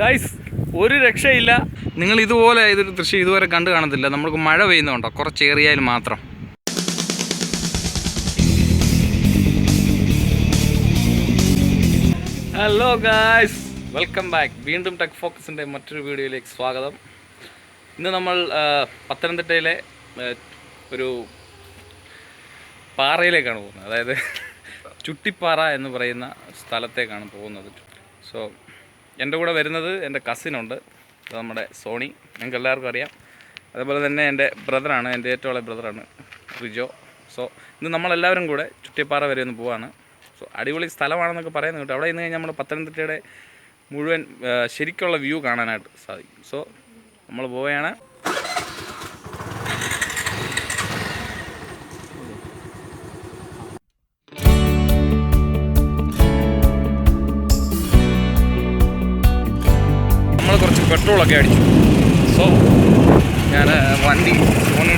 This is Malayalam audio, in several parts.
ഗൈസ് ഒരു രക്ഷയില്ല. നിങ്ങൾ ഇതുപോലെ ഇതൊരു ദൃശ്യം ഇതുവരെ കണ്ടു കാണത്തില്ല. നമ്മൾക്ക് മഴ പെയ്യുന്നുണ്ടോ? കുറച്ച് ഏറിയാൽ മാത്രം. ഹലോ ഗായ്സ് വെൽക്കം ബാക്ക് വീണ്ടും ടെക് ഫോക്കസിന്റെ മറ്റൊരു വീഡിയോയിലേക്ക് സ്വാഗതം. ഇന്ന് നമ്മൾ പത്തനംതിട്ടയിലെ ഒരു പാറയിലേക്കാണ് പോകുന്നത്. അതായത് ചുട്ടിപ്പാറ എന്ന് പറയുന്ന സ്ഥലത്തേക്കാണ് പോകുന്നത്. സോ എന്റെ കൂടെ വരുന്നത് എന്റെ കസിനുണ്ട് നമ്മുടെ സോണി. നിങ്ങൾക്ക് എല്ലാവർക്കും അറിയാം. അതുപോലെ തന്നെ എന്റെ ബ്രദറാണ്. എന്റെ ഏറ്റവും ഉള്ള ബ്രദറാണ് റിജോ. സോ ഇന്ന് നമ്മളെല്ലാവരും കൂടെ ചുറ്റിപ്പാറ വരെ ഒന്ന് പോവാണ്. സോ അടിപൊളി സ്ഥലമാണെന്നൊക്കെ പറയുന്നത് കേട്ടോ. അവിടെ ഇന്ന് കഴിഞ്ഞാൽ നമ്മൾ പത്തനംതിട്ടയുടെ മുഴുവൻ ശരിക്കുള്ള വ്യൂ കാണാനായിട്ട് സാധിക്കും. സോ നമ്മൾ പോവുകയാണ്. പെട്രോളൊക്കെ അടിച്ചു. സോ ഞാൻ വണ്ടി സോണിയുടെ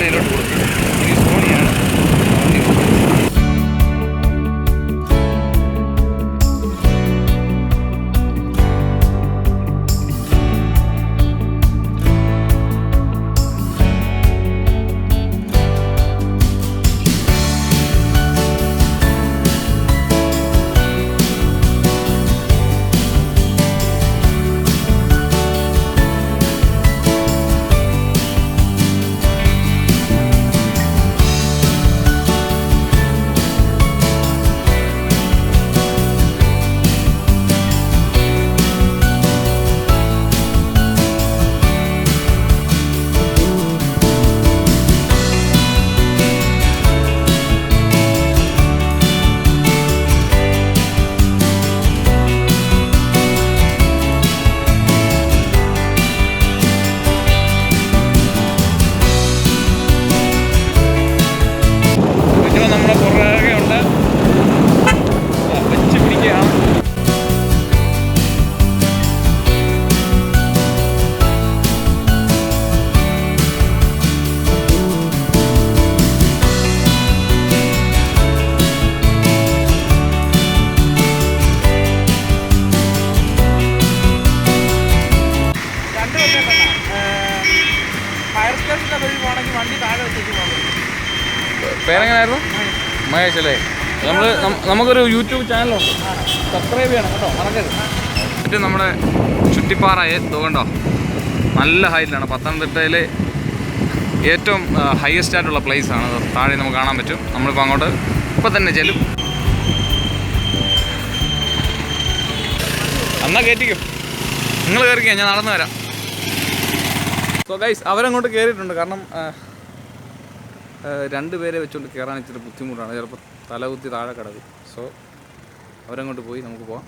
പേരെങ്ങനായിരുന്നു? മഹേഷ് അല്ലേ നമ്മൾ നമുക്കൊരു യൂട്യൂബ് ചാനലുണ്ട്. സബ്സ്ക്രൈബ് ചെയ്യണം കേട്ടോ മറക്കരുത്. എന്നിട്ട് നമ്മുടെ ചുറ്റിപ്പാറ തോകണ്ടോ നല്ല ഹൈറ്റിലാണ് പത്തനംതിട്ടയിൽ ഏറ്റവും ഹയസ്റ്റ് ആയിട്ടുള്ള പ്ലേസ് ആണ്. താഴെ നമുക്ക് കാണാൻ പറ്റും. നമ്മളിപ്പോൾ അങ്ങോട്ട് ഇപ്പം തന്നെ ചെല്ലും. എന്നാൽ കയറ്റിക്കും നിങ്ങൾ കയറിക്കാം ഞാൻ നടന്നു വരാം. സോ ഗൈസ് അവരങ്ങോട്ട് കയറിയിട്ടുണ്ട് കാരണം രണ്ട് പേരെ വെച്ചുകൊണ്ട് കയറാൻ ഇച്ചിരി ബുദ്ധിമുട്ടാണ്. ചിലപ്പോൾ തലകുത്തി താഴെ കിടക്കും. സോ അവരങ്ങോട്ട് പോയി നമുക്ക് പോവാം.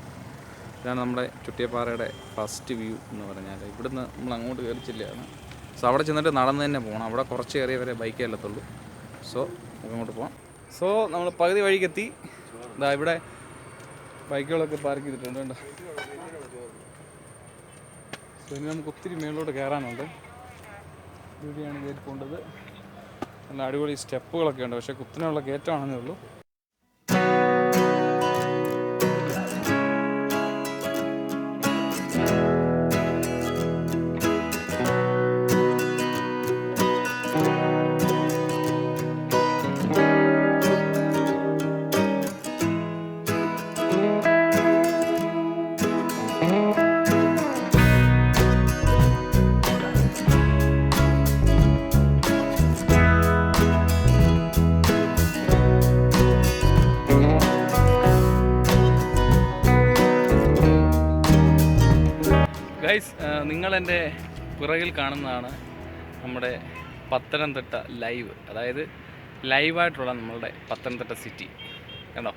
ഇതാണ് നമ്മുടെ ചുട്ടിയപ്പാറയുടെ ഫസ്റ്റ് വ്യൂ എന്ന് പറഞ്ഞാൽ ഇവിടുന്ന് നമ്മൾ അങ്ങോട്ട് കയറി ചെല്ലുകയാണ് സോ അവിടെ ചെന്നിട്ട് നടന്ന് തന്നെ പോകണം അവിടെ കുറച്ച് കയറിയ വരെ ബൈക്കേ അല്ലത്തുള്ളൂ സോ അങ്ങോട്ട് പോവാം. സോ നമ്മൾ പകുതി വഴിക്കെത്തി. ഇതാ ഇവിടെ ബൈക്കുകളൊക്കെ പാർക്ക് ചെയ്തിട്ടുണ്ട് കണ്ടോ? സോ ഇനി നമുക്ക് ഒത്തിരി മേളിലോട്ട് കയറാനുണ്ട് ഇവിടെയാണ് കയറി പോകേണ്ടത് നല്ല അടിപൊളി സ്റ്റെപ്പുകളൊക്കെ ഉണ്ട്. പക്ഷേ കുത്തിനുള്ള കയറ്റമാണെന്നേ ഉള്ളൂ. ഗൈസ് നിങ്ങളെന്റെ പിറകിൽ കാണുന്നതാണ് നമ്മുടെ പത്തനംതിട്ട ലൈവ് അതായത് ലൈവായിട്ടുള്ള നമ്മളുടെ പത്തനംതിട്ട സിറ്റി കണ്ടോ?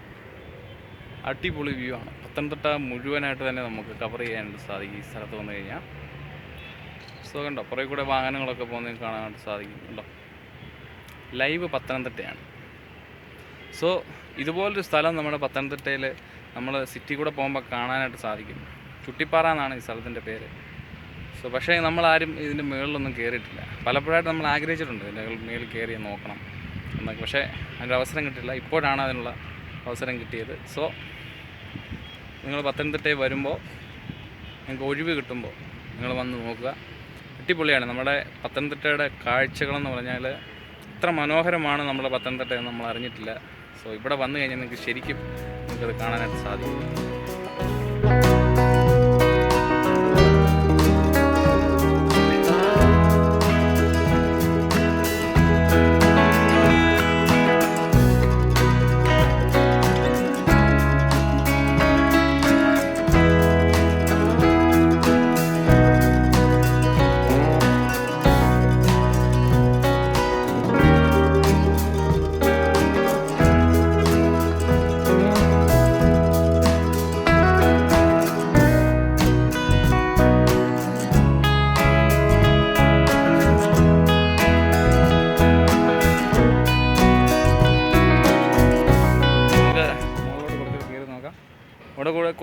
അടിപൊളി വ്യൂ ആണ്. പത്തനംതിട്ട മുഴുവനായിട്ട് തന്നെ നമുക്ക് കവർ ചെയ്യാനായിട്ട് സാധിക്കും ഈ സ്ഥലത്ത് വന്നു കഴിഞ്ഞാൽ സോ കണ്ടോ? പുറകെ കൂടെ വാഹനങ്ങളൊക്കെ പോകുന്നത് കാണാനായിട്ട് സാധിക്കും. കണ്ടോ? ലൈവ് പത്തനംതിട്ടയാണ്. സോ ഇതുപോലൊരു സ്ഥലം നമ്മുടെ പത്തനംതിട്ടയിൽ നമ്മൾ സിറ്റി കൂടെ പോകുമ്പോൾ കാണാനായിട്ട് സാധിക്കും. ചുട്ടിപ്പാറ എന്നാണ് ഈ സ്ഥലത്തിന്റെ പേര്. സോ പക്ഷേ നമ്മളാരും ഇതിന്റെ മുകളിലൊന്നും കയറിയിട്ടില്ല പലപ്പോഴായിട്ട് നമ്മൾ ആഗ്രഹിച്ചിട്ടുണ്ട് ഇതിന്റെ മുകളിൽ കയറി നോക്കണം എന്നൊക്കെ. പക്ഷേ അതിന്റെ അവസരം കിട്ടില്ല ഇപ്പോഴാണ് അതിനുള്ള അവസരം കിട്ടിയത്. സോ നിങ്ങൾ പത്തനംതിട്ടയിൽ വരുമ്പോൾ നിങ്ങൾക്ക് ഒഴിവ് കിട്ടുമ്പോൾ നിങ്ങൾ വന്ന് നോക്കുക. അടിപൊളിയാണ്. നമ്മുടെ പത്തനംതിട്ടയുടെ കാഴ്ചകളെന്ന് പറഞ്ഞാൽ ഇത്ര മനോഹരമാണ് നമ്മുടെ പത്തനംതിട്ട എന്ന് നമ്മൾ അറിഞ്ഞിട്ടില്ല. സോ ഇവിടെ വന്നു കഴിഞ്ഞാൽ നിങ്ങൾക്ക് ശരിക്കും നിങ്ങൾക്കത് കാണാനായിട്ട് സാധിക്കും.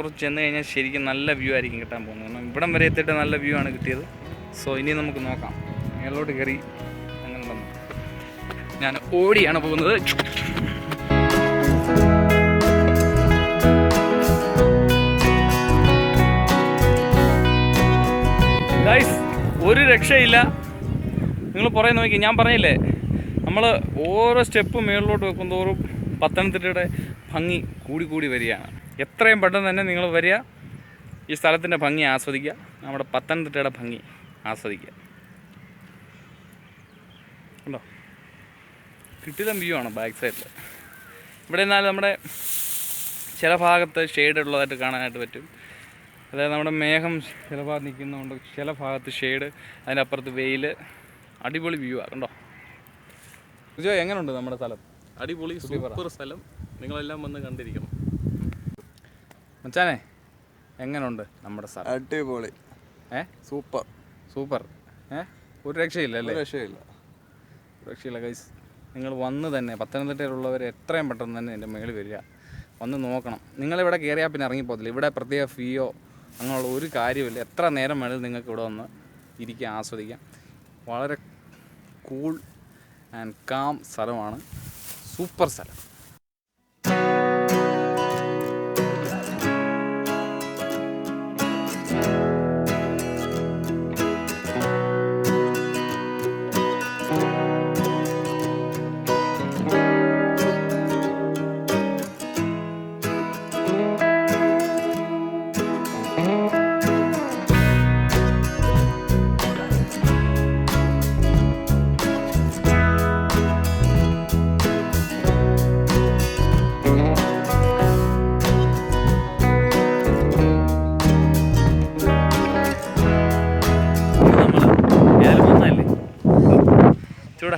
കുറച്ച് ചെന്ന് കഴിഞ്ഞാൽ ശരിക്കും നല്ല വ്യൂ ആയിരിക്കും കിട്ടാൻ പോകുന്നത്. കാരണം ഇവിടം വരെ എത്തിയിട്ട് നല്ല വ്യൂ ആണ് കിട്ടിയത്. സോ ഇനി നമുക്ക് നോക്കാം. മേലോട്ട് കയറി അങ്ങനെ ഞാൻ ഓടിയാണ് പോകുന്നത്. ഒരു രക്ഷയില്ല. നിങ്ങൾ പുറകെ നോക്കി. ഞാൻ പറഞ്ഞില്ലേ നമ്മൾ ഓരോ സ്റ്റെപ്പ് മേളിലോട്ട് വെക്കും തോറും പത്തനംതിട്ടയുടെ ഭംഗി കൂടി കൂടി വരികയാണ്. എത്രയും പെട്ടെന്ന് തന്നെ നിങ്ങൾ വരിക. ഈ സ്ഥലത്തിന്റെ ഭംഗി ആസ്വദിക്കുക. നമ്മുടെ പത്തനംതിട്ടയുടെ ഭംഗി ആസ്വദിക്കുക. ഉണ്ടോ കിട്ടിയ വ്യൂ ആണ് ബാക്ക് സൈഡിൽ ഇവിടെ എന്നാൽ നമ്മുടെ ചില ഭാഗത്ത് ഷെയ്ഡ് ഉള്ളതായിട്ട് കാണാനായിട്ട് പറ്റും. അതായത് നമ്മുടെ മേഘം ചില ഭാഗത്ത് നിൽക്കുന്നതുകൊണ്ട് ചില ഭാഗത്ത് ഷെയ്ഡ് അതിനപ്പുറത്ത് വെയിൽ അടിപൊളി വ്യൂ ആണ് കണ്ടോ? വിജയോ എങ്ങനെയുണ്ട് നമ്മുടെ സ്ഥലം? അടിപൊളി സൂപ്പർ സ്ഥലം. നിങ്ങളെല്ലാം വന്ന് കണ്ടിരിക്കണം. മച്ചാനെ എങ്ങനെയുണ്ട് നമ്മുടെ സ്ഥലം അടിപൊളി. ഏ? സൂപ്പർ. സൂപ്പർ. ഏ? ഒരു രക്ഷയില്ല അല്ലേ? രക്ഷയില്ല. രക്ഷയില്ല കൈസ് നിങ്ങൾ വന്ന് തന്നെ പത്തനംതിട്ടയിലുള്ളവർ എത്രയും പെട്ടെന്ന് തന്നെ എന്റെ മേളിൽ വരിക. വന്ന് നോക്കണം. നിങ്ങളിവിടെ കയറിയാൽ പിന്നെ ഇറങ്ങിപ്പോകത്തില്ല. ഇവിടെ പ്രത്യേക ഫീയോ അങ്ങനെയുള്ള ഒരു കാര്യമില്ല എത്ര നേരം വേണേലും നിങ്ങൾക്ക് ഇവിടെ വന്ന് ഇരിക്കാം ആസ്വദിക്കാം. വളരെ കൂൾ ആൻഡ് കാം സ്ഥലമാണ്. സൂപ്പർ സ്ഥലം.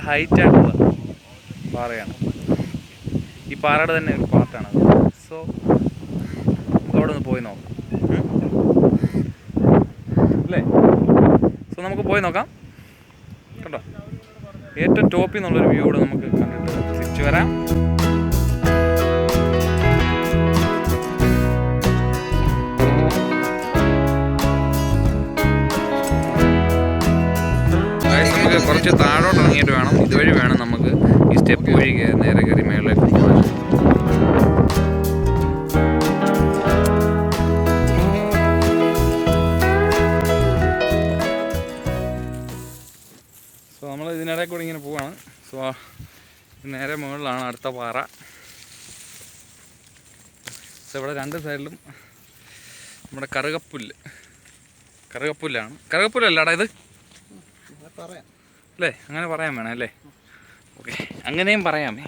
ഇച്ചിരി ഹൈറ്റ് ആയിട്ടുള്ള പാറയാണ്. ഈ പാറയുടെ തന്നെ ഒരു പാർട്ടാണ് സോ നമുക്ക് അവിടെ പോയി നോക്കാം. അല്ലേ? സോ നമുക്ക് പോയി നോക്കാം. കേട്ടോ ഏറ്റവും ടോപ്പിൽ നിന്നുള്ളൊരു വ്യൂ കൂടെ നമുക്ക് കണ്ടിട്ട് തിരിച്ചു വരാം. നമുക്ക് കുറച്ച് താഴോട്ട് ഇറങ്ങിയിട്ട് വേണം. ഇതുവഴി വേണം നമുക്ക് ഈ സ്റ്റെപ്പ് വഴി കയറി നേരെ കയറി മേളിലേക്ക് പോകാൻ. സോ നമ്മൾ ഇതിനിടയിൽ കൂടി ഇങ്ങനെ പോവാണ്. സോ നേരെ മുകളിലാണ് അടുത്ത പാറ. സോ ഇവിടെ രണ്ട് സൈഡിലും നമ്മുടെ കറുകപ്പുല്ല്. കറുകപ്പുല്ലാണ്. കറുകപ്പുല്ലല്ലാടാ ഇത്. പറയാം. അല്ലേ? അങ്ങനെ പറയാൻ വേണം അല്ലേ? ഓക്കെ അങ്ങനെയും പറയാമേ.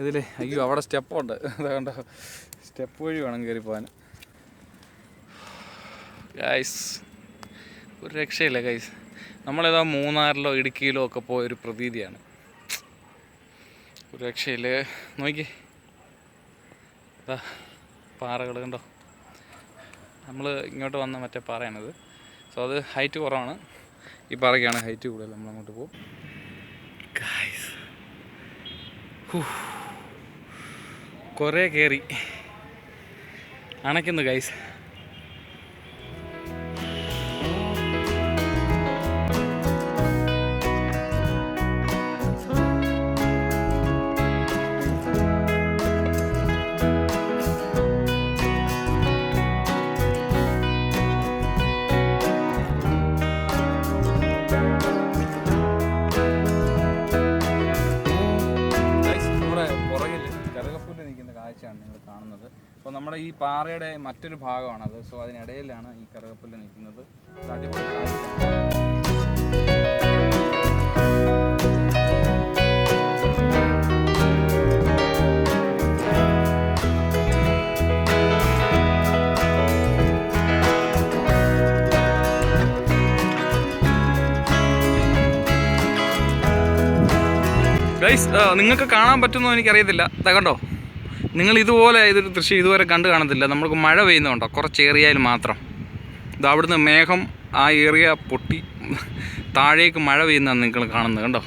ഇതിൽ അയ്യോ അവിടെ സ്റ്റെപ്പുണ്ട്. അതുകൊണ്ട് സ്റ്റെപ്പ് വഴി വേണം കയറി പോകാൻ. ഗൈസ് ഒരു രക്ഷയില്ല ഗൈസ് നമ്മളേതോ മൂന്നാറിലോ ഇടുക്കിയിലോ ഒക്കെ പോയ ഒരു പ്രതീതിയാണ്. ഒരു രക്ഷയില്ല. നോക്കി. ഇതാ പാറകൾ കണ്ടോ? നമ്മൾ ഇങ്ങോട്ട് വന്ന മറ്റേ പാറയാണിത്. സോ അത് ഹൈറ്റ് കുറവാണ്. ഈ പാറയ്ക്കാണ് ഹൈറ്റ് കൂടുതൽ നമ്മൾ അങ്ങോട്ട് പോകും. കുറേ കയറി അണയ്ക്കുന്നു ഗൈസ് കാണുന്നത്. അപ്പോൾ നമ്മുടെ ഈ പാറയുടെ മറ്റൊരു ഭാഗമാണത് സോ അതിനിടയിലാണ് ഈ കറുകപ്പുല്ല് നിൽക്കുന്നത്. നിങ്ങൾക്ക് കാണാൻ പറ്റുമെന്നോ എനിക്കറിയത്തില്ല. കണ്ടോ? നിങ്ങൾ ഇതുപോലെ ഇതൊരു ദൃശ്യം ഇതുവരെ കണ്ടു കാണത്തില്ല. നമ്മൾക്ക് മഴ പെയ്യുന്നുണ്ടോ? കുറച്ച് ഏറിയയിൽ മാത്രം. ഇത് അവിടുന്ന് മേഘം ആ ഏറിയ പൊട്ടി താഴേക്ക് മഴ പെയ്യുന്നതാണ് നിങ്ങൾ കാണുന്നത് കണ്ടോ?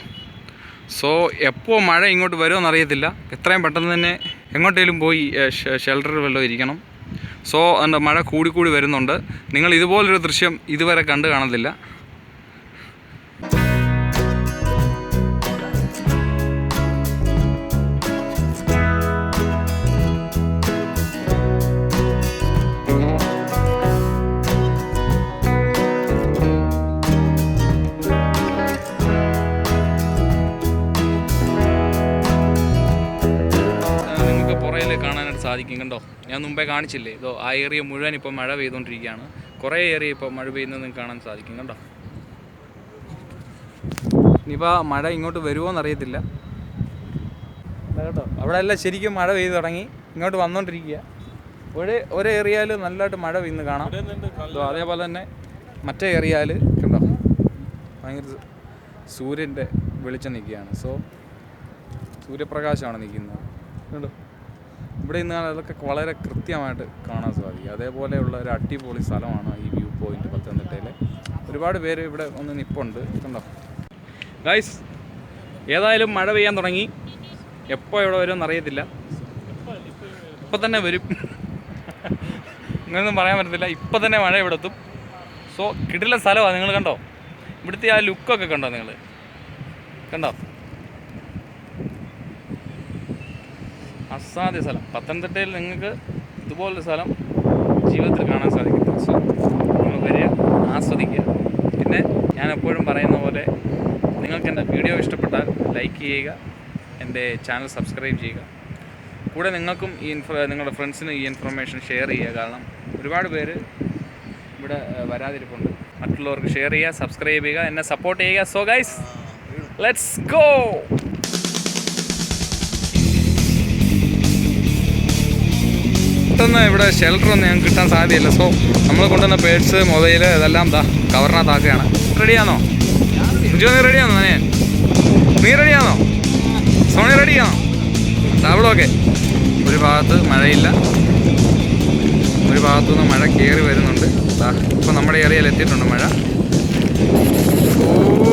സോ എപ്പോൾ മഴ ഇങ്ങോട്ട് വരുമെന്ന് അറിയത്തില്ല. എത്രയും പെട്ടെന്ന് തന്നെ എങ്ങോട്ടേലും പോയി ഷെൽട്ടർ വല്ലതും ഇരിക്കണം. സോ അതിന്റെ മഴ കൂടിക്കൂടി കൂടി വരുന്നുണ്ട്. നിങ്ങൾ ഇതുപോലൊരു ദൃശ്യം ഇതുവരെ കണ്ടു കാണത്തില്ല. സാധിക്കും കണ്ടോ? ഞാൻ മുമ്പേ കാണിച്ചില്ലേ? ഇതോ ആ ഏരിയ മുഴുവൻ ഇപ്പോൾ മഴ പെയ്തുകൊണ്ടിരിക്കുകയാണ് കുറേ ഏരിയ ഇപ്പോൾ മഴ പെയ്യുന്നത് നിങ്ങൾക്ക് കാണാൻ സാധിക്കും കണ്ടോ? ഇനിയിപ്പോൾ മഴ ഇങ്ങോട്ട് വരുമോ എന്നറിയത്തില്ല. കേട്ടോ അവിടെ എല്ലാം ശരിക്കും മഴ പെയ്തു തുടങ്ങി. ഇങ്ങോട്ട് വന്നുകൊണ്ടിരിക്കുക ഒരു ഒരു ഏരിയയിൽ നല്ലതായിട്ട് മഴ പെയ്യുന്നു കാണാം. അതേപോലെ തന്നെ മറ്റേ ഏരിയയിൽ കണ്ടോ? ഭയങ്കര സൂര്യന്റെ വെളിച്ചം നിൽക്കുകയാണ്. സോ സൂര്യപ്രകാശമാണ് നിൽക്കുന്നത്. കണ്ടോ? ഇവിടെ നിന്ന് അതൊക്കെ വളരെ കൃത്യമായിട്ട് കാണാൻ സാധിക്കും. അതേപോലെയുള്ള ഒരു അടിപൊളി സ്ഥലമാണ് ഈ വ്യൂ പോയിന്റ് പത്തനംതിട്ടയിലെ. ഒരുപാട് പേര് ഇവിടെ ഒന്ന് നിപ്പുണ്ട്. കണ്ടോ? ഗൈസ് ഏതായാലും മഴ പെയ്യാൻ തുടങ്ങി. എപ്പോൾ ഇവിടെ വരും എന്നറിയത്തില്ല ഇപ്പം തന്നെ വരും. ഇങ്ങനെയൊന്നും പറയാൻ പറ്റത്തില്ല. ഇപ്പം തന്നെ മഴ ഇവിടെ എത്തും. സോ കിടില സ്ഥലമാണ് നിങ്ങൾ കണ്ടോ? ഇവിടുത്തെ ആ ലുക്കൊക്കെ കണ്ടോ നിങ്ങൾ? കണ്ടോ? അസാധ്യ സ്ഥലം. പത്തനംതിട്ടയിൽ നിങ്ങൾക്ക് ഇതുപോലൊരു സ്ഥലം ജീവിതത്തിൽ കാണാൻ സാധിക്കും. സോ നിങ്ങൾ വരിക ആസ്വദിക്കുക. പിന്നെ ഞാൻ എപ്പോഴും പറയുന്ന പോലെ നിങ്ങൾക്ക് എന്റെ വീഡിയോ ഇഷ്ടപ്പെട്ടാൽ ലൈക്ക് ചെയ്യുക എന്റെ ചാനൽ സബ്സ്ക്രൈബ് ചെയ്യുക. കൂടെ നിങ്ങൾക്കും ഈ ഇൻഫോ നിങ്ങളുടെ ഫ്രണ്ട്സിന് ഈ ഇൻഫർമേഷൻ ഷെയർ ചെയ്യുക. കാരണം ഒരുപാട് പേര് ഇവിടെ വരാതിരിപ്പുണ്ട്. മറ്റുള്ളവർക്ക് ഷെയർ ചെയ്യുക സബ്സ്ക്രൈബ് ചെയ്യുക എന്നെ സപ്പോർട്ട് ചെയ്യുക. സോ ഗൈസ് ലെറ്റ്സ് ഗോ പെട്ടെന്ന് ഇവിടെ ഷെൽട്ടർ ഒന്നും ഞങ്ങൾക്ക് കിട്ടാൻ സാധ്യതയില്ല. സോ നമ്മൾ കൊണ്ടുവന്ന പേഴ്സ് മൊബൈൽ ഇതെല്ലാം ദാ കവറിനകത്താക്കുകയാണ്. റെഡിയാണോ ജോ നീ റെഡിയാണോ നനേ നീ റെഡിയാണോ സോണി റെഡിയാണോ ഡബിളൊക്കെ ഒരു ഭാഗത്ത് മഴയില്ല. ഒരു ഭാഗത്തു നിന്ന് മഴ കയറി വരുന്നുണ്ട്. ഇപ്പം നമ്മുടെ ഏരിയയിൽ എത്തിയിട്ടുണ്ട് മഴ. ഓ